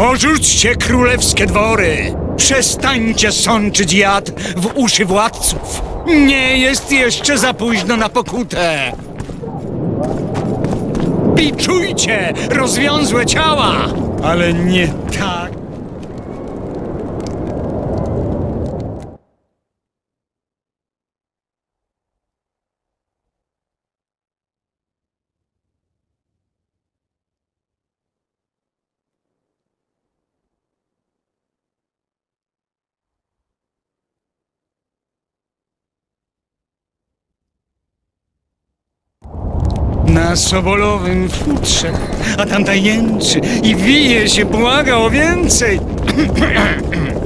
Porzućcie królewskie dwory! Przestańcie sączyć jad w uszy władców! Nie jest jeszcze za późno na pokutę! Biczujcie rozwiązłe ciała! Ale nie tak! Na sobolowym futrze, a tamta jęczy i wije się, błaga o więcej.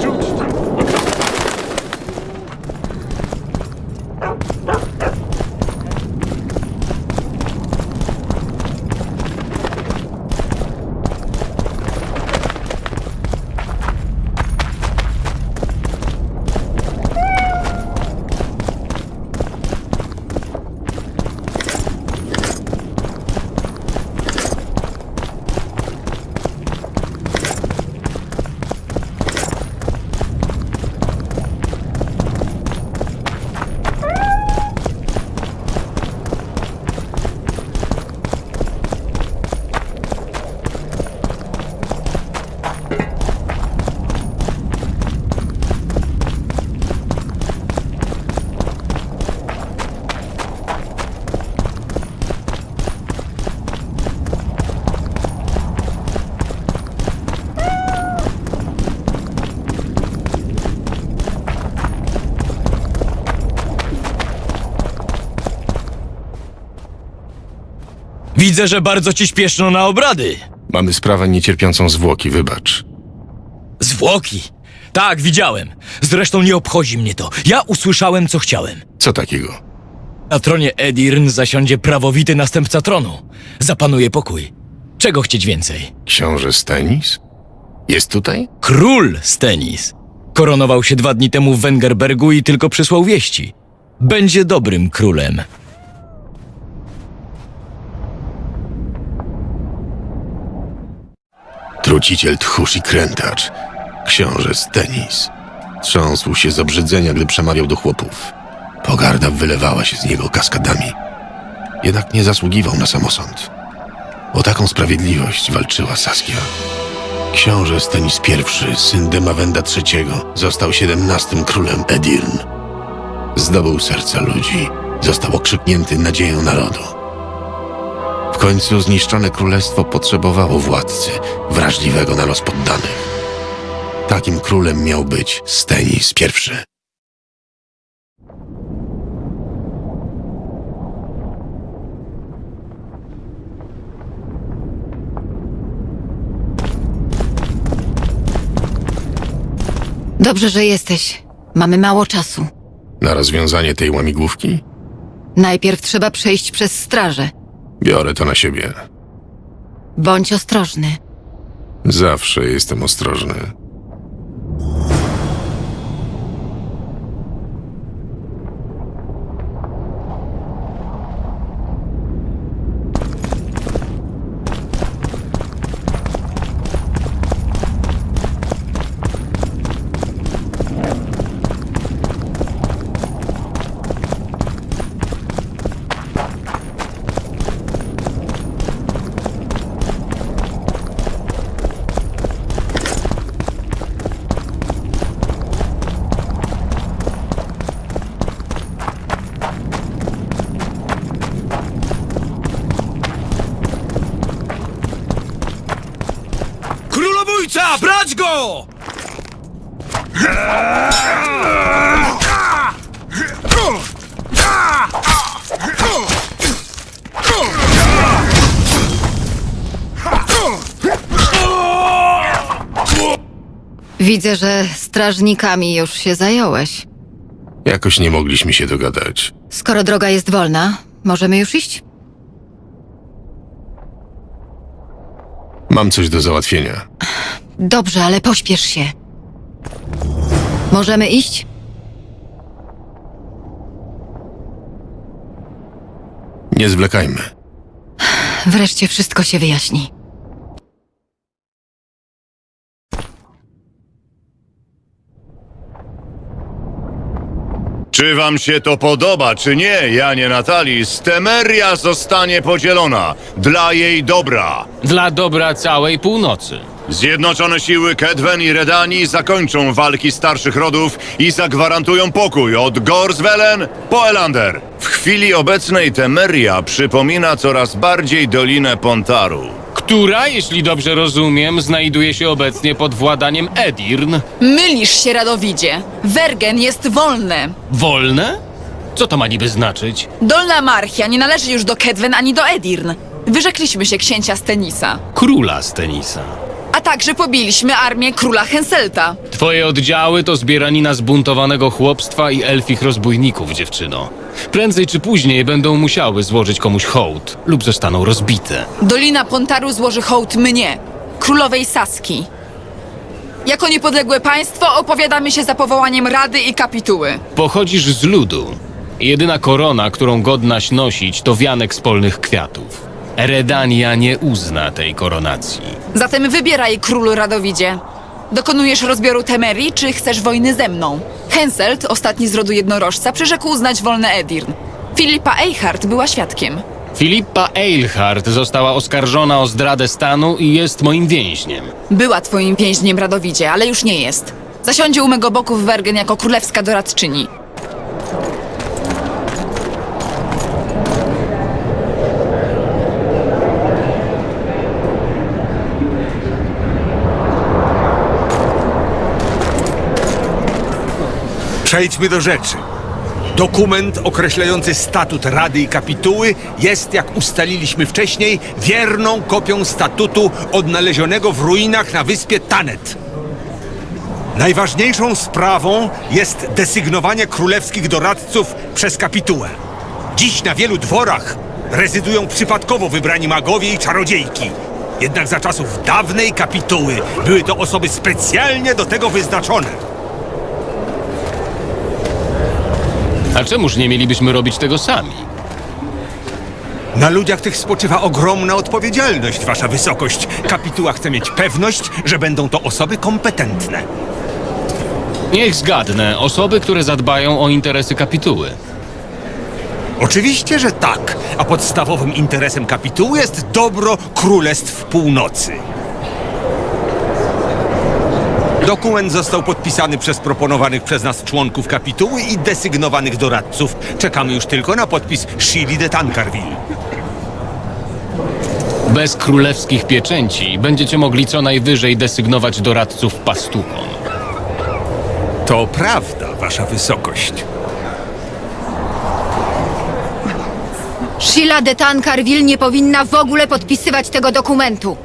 кажуть. Widzę, że bardzo ci śpieszno na obrady. Mamy sprawę niecierpiącą zwłoki, wybacz. Zwłoki. Tak, widziałem. Zresztą nie obchodzi mnie to. Ja usłyszałem, co chciałem. Co takiego? Na tronie Edirn zasiądzie prawowity następca tronu. Zapanuje pokój. Czego chcieć więcej? Książę Stenis? Jest tutaj? Król Stenis. Koronował się dwa dni temu w Wengerbergu i tylko przysłał wieści. Będzie dobrym królem. Truciciel tchórz i krętacz. Książę Stenis. Trząsł się z obrzydzenia, gdy przemawiał do chłopów. Pogarda wylewała się z niego kaskadami. Jednak nie zasługiwał na samosąd. O taką sprawiedliwość walczyła Saskia. Książę Stenis I, syn Demawenda III, został siedemnastym królem Edirn. Zdobył serca ludzi, został okrzyknięty nadzieją narodu. W końcu zniszczone królestwo potrzebowało władcy, wrażliwego na los poddanych. Takim królem miał być Stenis I. Dobrze, że jesteś. Mamy mało czasu. Na rozwiązanie tej łamigłówki? Najpierw trzeba przejść przez strażę. Biorę to na siebie. Bądź ostrożny. Zawsze jestem ostrożny. Szybko! Widzę, że strażnikami już się zająłeś. Jakoś nie mogliśmy się dogadać. Skoro droga jest wolna, możemy już iść? Mam coś do załatwienia. Dobrze, ale pośpiesz się. Możemy iść? Nie zwlekajmy. Wreszcie wszystko się wyjaśni. Czy wam się to podoba, czy nie, Janie Natalis, Temeria zostanie podzielona dla jej dobra. Dla dobra całej północy. Zjednoczone siły Kedwen i Redani zakończą walki starszych rodów i zagwarantują pokój od Gorswellen po Elander. W chwili obecnej Temeria przypomina coraz bardziej Dolinę Pontaru. Która, jeśli dobrze rozumiem, znajduje się obecnie pod władaniem Edirn. Mylisz się, Radowidzie. Wergen jest wolny. Wolne? Co to ma niby znaczyć? Dolna Marchia nie należy już do Kedwen ani do Edirn. Wyrzekliśmy się księcia Stenisa. Króla z tenisa. A także pobiliśmy armię króla Henselta. Twoje oddziały to zbieranina zbuntowanego chłopstwa i elfich rozbójników, dziewczyno. Prędzej czy później będą musiały złożyć komuś hołd lub zostaną rozbite. Dolina Pontaru złoży hołd mnie, królowej Saski. Jako niepodległe państwo opowiadamy się za powołaniem Rady i Kapituły. Pochodzisz z ludu. Jedyna korona, którą godnaś nosić, to wianek z polnych kwiatów. Redania nie uzna tej koronacji. Zatem wybieraj, królu Radowidzie. Dokonujesz rozbioru Temerii, czy chcesz wojny ze mną? Henselt, ostatni z rodu jednorożca, przyrzekł uznać wolne Edirn. Filipa Eichhardt była świadkiem. Filippa Eilhart została oskarżona o zdradę stanu i jest moim więźniem. Była twoim więźniem, Radowidzie, ale już nie jest. Zasiądzie u mego boku w Wergen jako królewska doradczyni. Przejdźmy do rzeczy. Dokument określający statut Rady i Kapituły jest, jak ustaliliśmy wcześniej, wierną kopią statutu odnalezionego w ruinach na wyspie Tanet. Najważniejszą sprawą jest desygnowanie królewskich doradców przez kapitułę. Dziś na wielu dworach rezydują przypadkowo wybrani magowie i czarodziejki. Jednak za czasów dawnej kapituły były to osoby specjalnie do tego wyznaczone. A czemuż nie mielibyśmy robić tego sami? Na ludziach tych spoczywa ogromna odpowiedzialność, Wasza Wysokość. Kapituła chce mieć pewność, że będą to osoby kompetentne. Niech zgadnę, osoby, które zadbają o interesy kapituły. Oczywiście, że tak, a podstawowym interesem kapituły jest dobro Królestw Północy. Dokument został podpisany przez proponowanych przez nas członków kapituły i desygnowanych doradców. Czekamy już tylko na podpis Shili de Tancarville. Bez królewskich pieczęci będziecie mogli co najwyżej desygnować doradców pastuchom. To prawda, Wasza Wysokość. Sheila de Tancarville nie powinna w ogóle podpisywać tego dokumentu.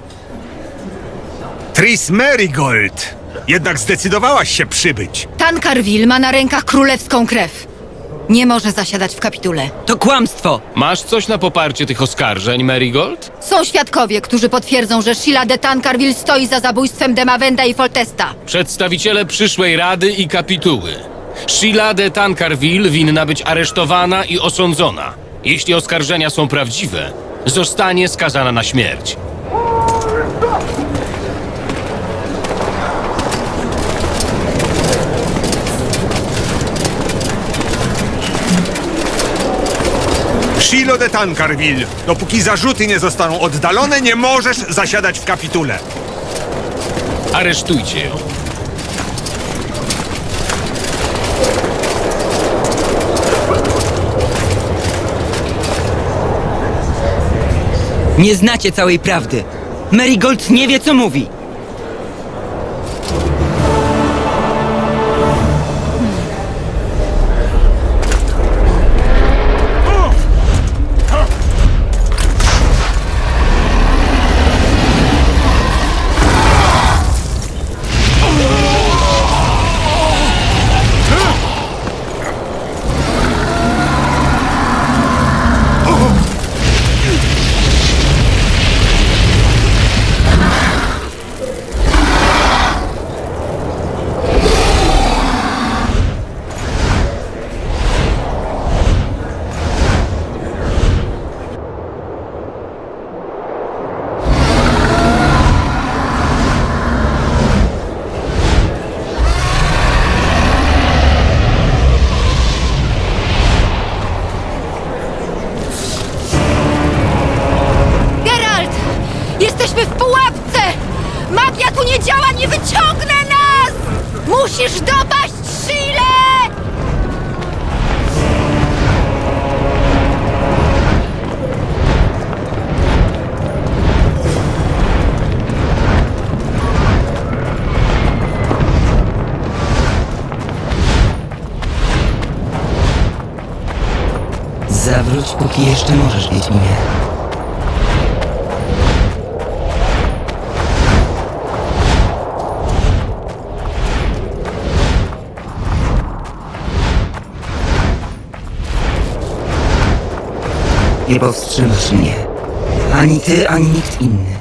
Tris Merigold! Jednak zdecydowałaś się przybyć. Tancarville ma na rękach królewską krew. Nie może zasiadać w kapitule. To kłamstwo! Masz coś na poparcie tych oskarżeń, Marigold? Są świadkowie, którzy potwierdzą, że Sheila de Tancarville stoi za zabójstwem Demavenda i Foltesta. Przedstawiciele przyszłej Rady i Kapituły. Sheila de Tancarville winna być aresztowana i osądzona. Jeśli oskarżenia są prawdziwe, zostanie skazana na śmierć. Shilo de Tancarville, dopóki zarzuty nie zostaną oddalone, nie możesz zasiadać w kapitule. Aresztujcie ją. Nie znacie całej prawdy. Marigold nie wie, co mówi. Zawróć, póki jeszcze możesz, Wiedźminie. Nie powstrzymasz mnie. Ani ty, ani nikt inny.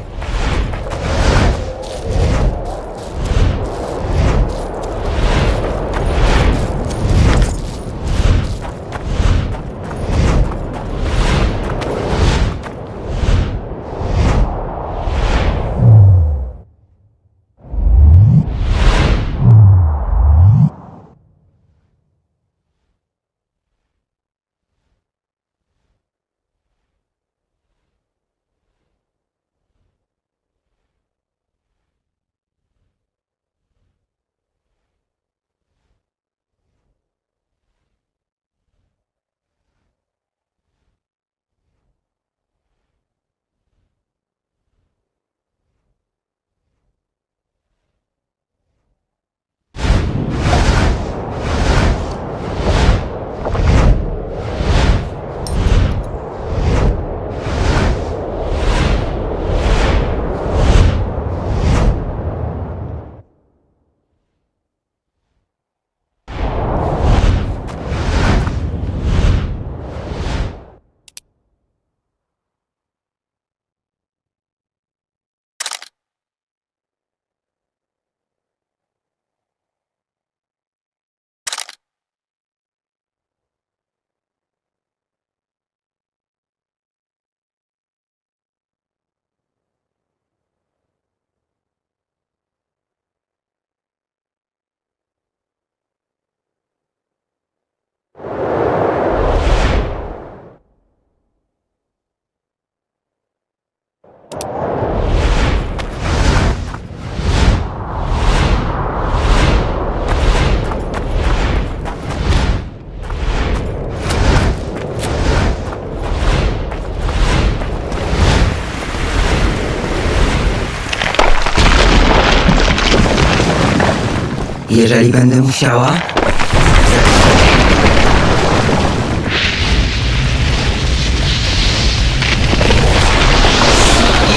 Jeżeli będę musiała...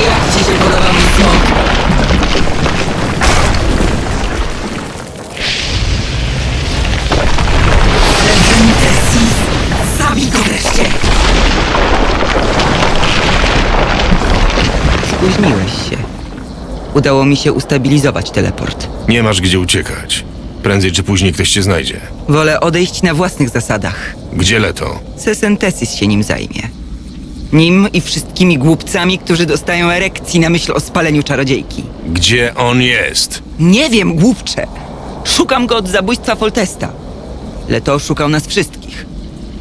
Jak ci się podoba mój smok? Prezentesis! Zabij go wreszcie! Spóźniłeś się. Udało mi się ustabilizować teleport. Nie masz gdzie uciekać. Prędzej czy później ktoś cię znajdzie. Wolę odejść na własnych zasadach. Gdzie Leto? Sesentesis się nim zajmie. Nim i wszystkimi głupcami, którzy dostają erekcji na myśl o spaleniu czarodziejki. Gdzie on jest? Nie wiem, głupcze! Szukam go od zabójstwa Foltesta. Leto szukał nas wszystkich.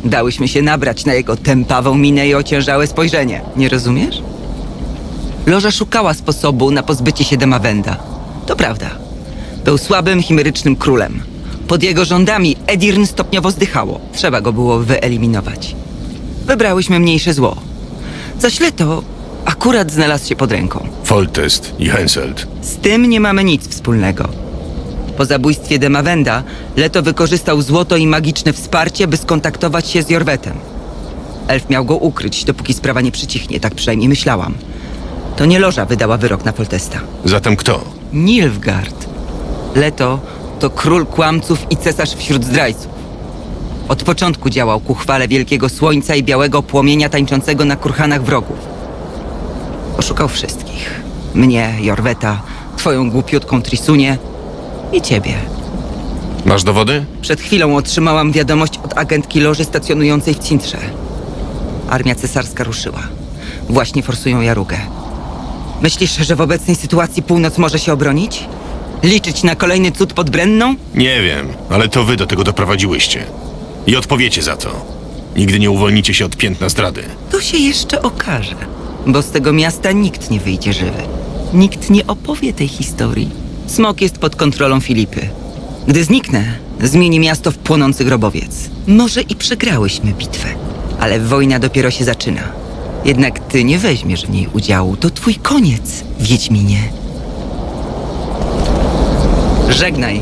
Dałyśmy się nabrać na jego tępawą minę i ociężałe spojrzenie. Nie rozumiesz? Loża szukała sposobu na pozbycie się Demawenda. To prawda. Był słabym, chimerycznym królem. Pod jego rządami Edirn stopniowo zdychało. Trzeba go było wyeliminować. Wybrałyśmy mniejsze zło. Zaś Leto akurat znalazł się pod ręką. Foltest i Henselt. Z tym nie mamy nic wspólnego. Po zabójstwie Demawenda, Leto wykorzystał złoto i magiczne wsparcie, by skontaktować się z Jorwetem. Elf miał go ukryć, dopóki sprawa nie przycichnie, tak przynajmniej myślałam. To nie Loża wydała wyrok na Foltesta. Zatem kto? Nilfgaard. Leto to król kłamców i cesarz wśród zdrajców. Od początku działał ku chwale wielkiego słońca i białego płomienia tańczącego na kurhanach wrogów. Oszukał wszystkich. Mnie, Jorweta, twoją głupiutką Trisunię i ciebie. Masz dowody? Przed chwilą otrzymałam wiadomość od agentki loży stacjonującej w Cintrze. Armia cesarska ruszyła. Właśnie forsują Jarugę. Myślisz, że w obecnej sytuacji północ może się obronić? Liczyć na kolejny cud pod Brenną? Nie wiem, ale to wy do tego doprowadziłyście. I odpowiecie za to. Nigdy nie uwolnicie się od piętna zdrady. To się jeszcze okaże. Bo z tego miasta nikt nie wyjdzie żywy. Nikt nie opowie tej historii. Smok jest pod kontrolą Filipy. Gdy zniknę, zmieni miasto w płonący grobowiec. Może i przegrałyśmy bitwę, ale wojna dopiero się zaczyna. Jednak ty nie weźmiesz w niej udziału. To twój koniec, Wiedźminie. Żegnaj.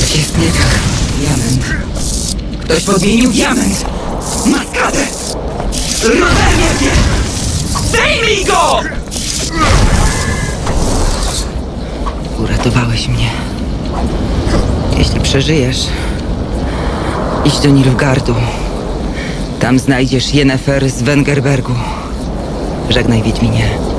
Coś jest nie tak. Diament. Ktoś podmienił diament. Maskadę! Rozerwie mnie! Zdejmij go! Uratowałeś mnie. Jeśli przeżyjesz, idź do Nilfgardu. Tam znajdziesz Yennefer z Wengerbergu. Żegnaj, Wiedźminie.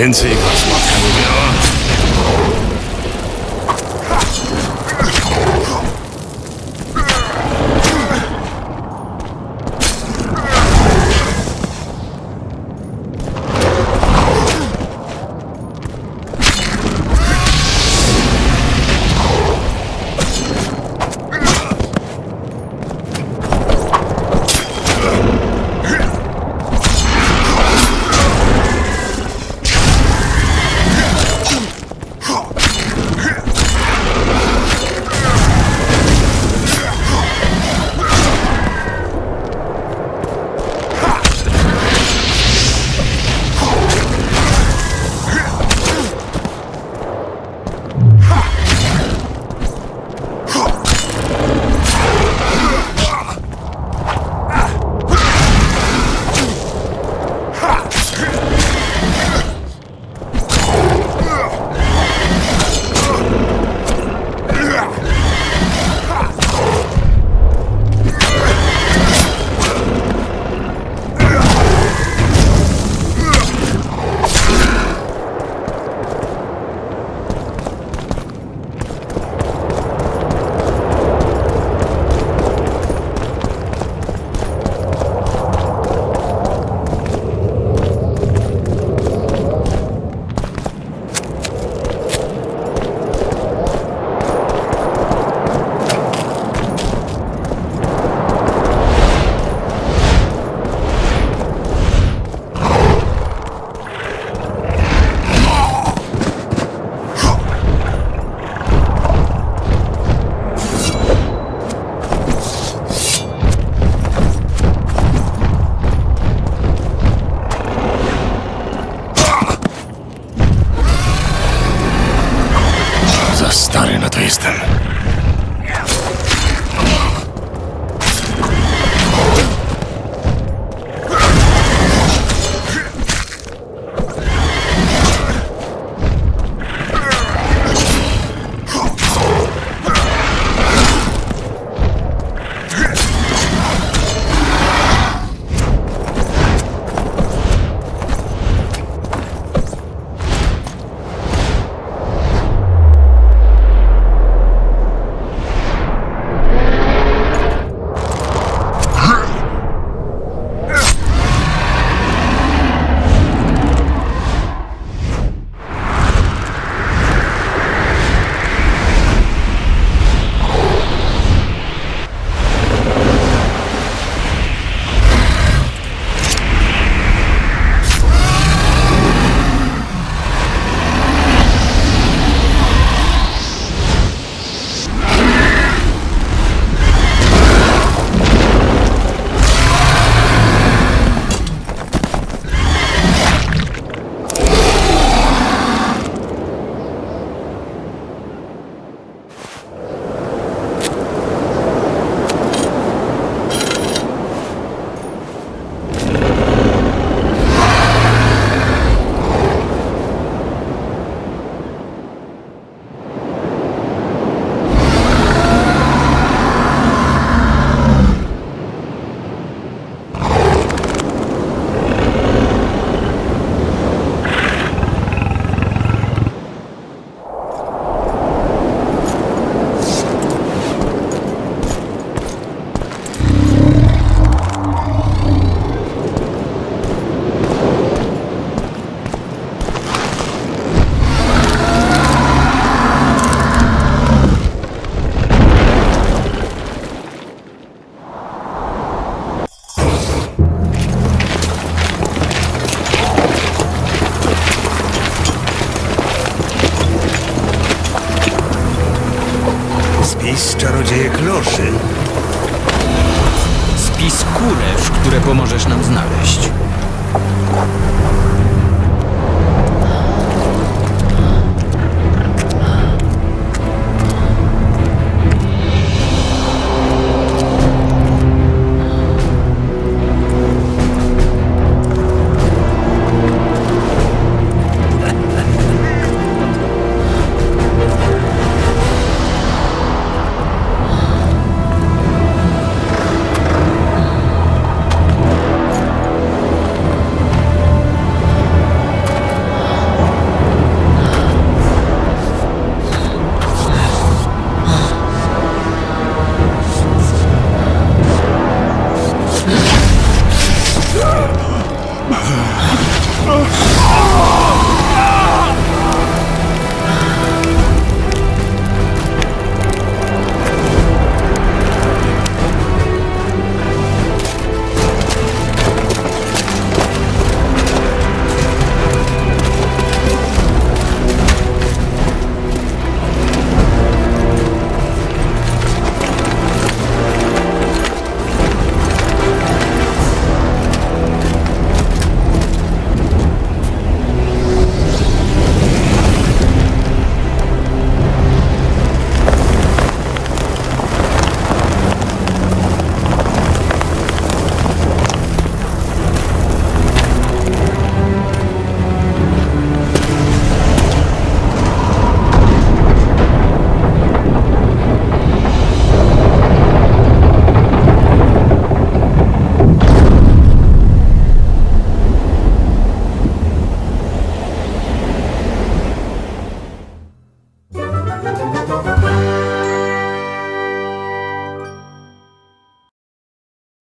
Więcej was